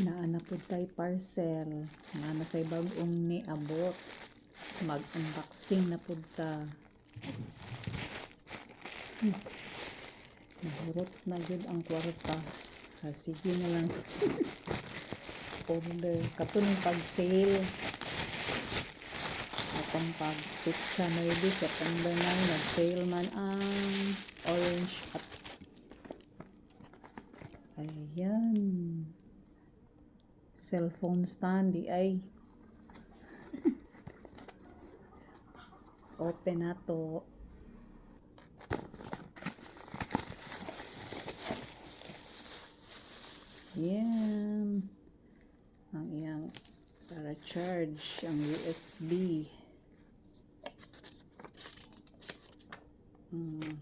Naana po tayo parcel. Nga na sa bagong ni abot. Mag-unboxing na po ta. Hmm. Nahurot na yun ang kwarta. Ah, sige na lang. Order. Katunong pag-sale. Atong pag-pizza maybe September 9. Nag-sale man ang orange at Ayan. Cellphone stand, di ay. Open na to. Yan. Ang iyang para charge ang USB. Mm.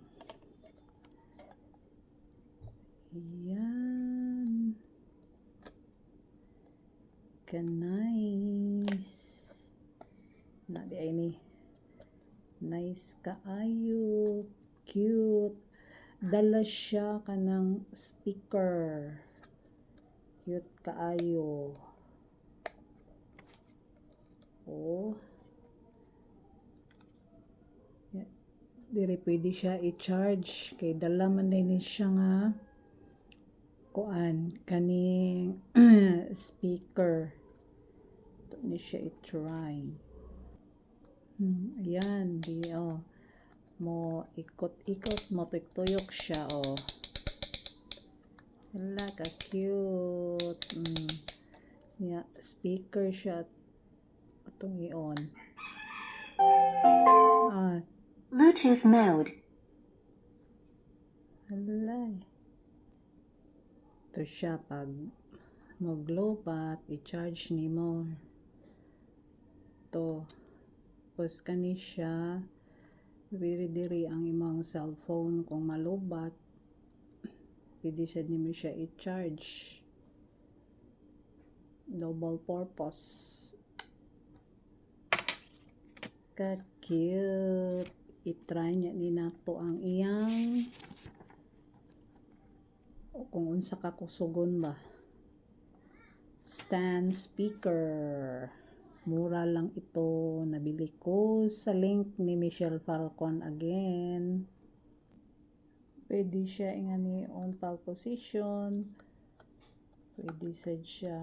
Yan. Ka nice. Na di ay ni. Nice kaayo. Cute. Dala siya kanang speaker. Cute kaayo. Oh. Ya- Diri pwede siya i-charge kay dala man din siya nga kuan kaning speaker. Ito ni siya i-try. Hmm, ayan, di oh. Mo ikot-ikot mo tuyok siya oh. Hala ka cute. Mm. Yeah, speaker siya atong i-on. Ah, Bluetooth mode. Halay. Ito siya pag mag-low-bat, i-charge ni mo. Ito. Tapos kani siya, diri ang imong cellphone kung malubat. Pwede siya nimo siya i-charge. Double purpose. Ka-cute. I-try niya ni nato ang iyang o kung unsa ka kusugon ba stand speaker mura lang ito nabili ko sa link ni Michelle Falcon again pwede siya ingani on pag position pwede sad siya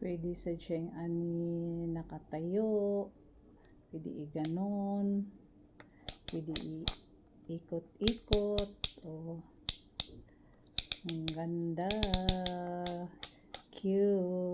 pwede sad siya ani nakatayo pwede iganon pwede i ikot-ikot. Oh. Ang ganda. Cute.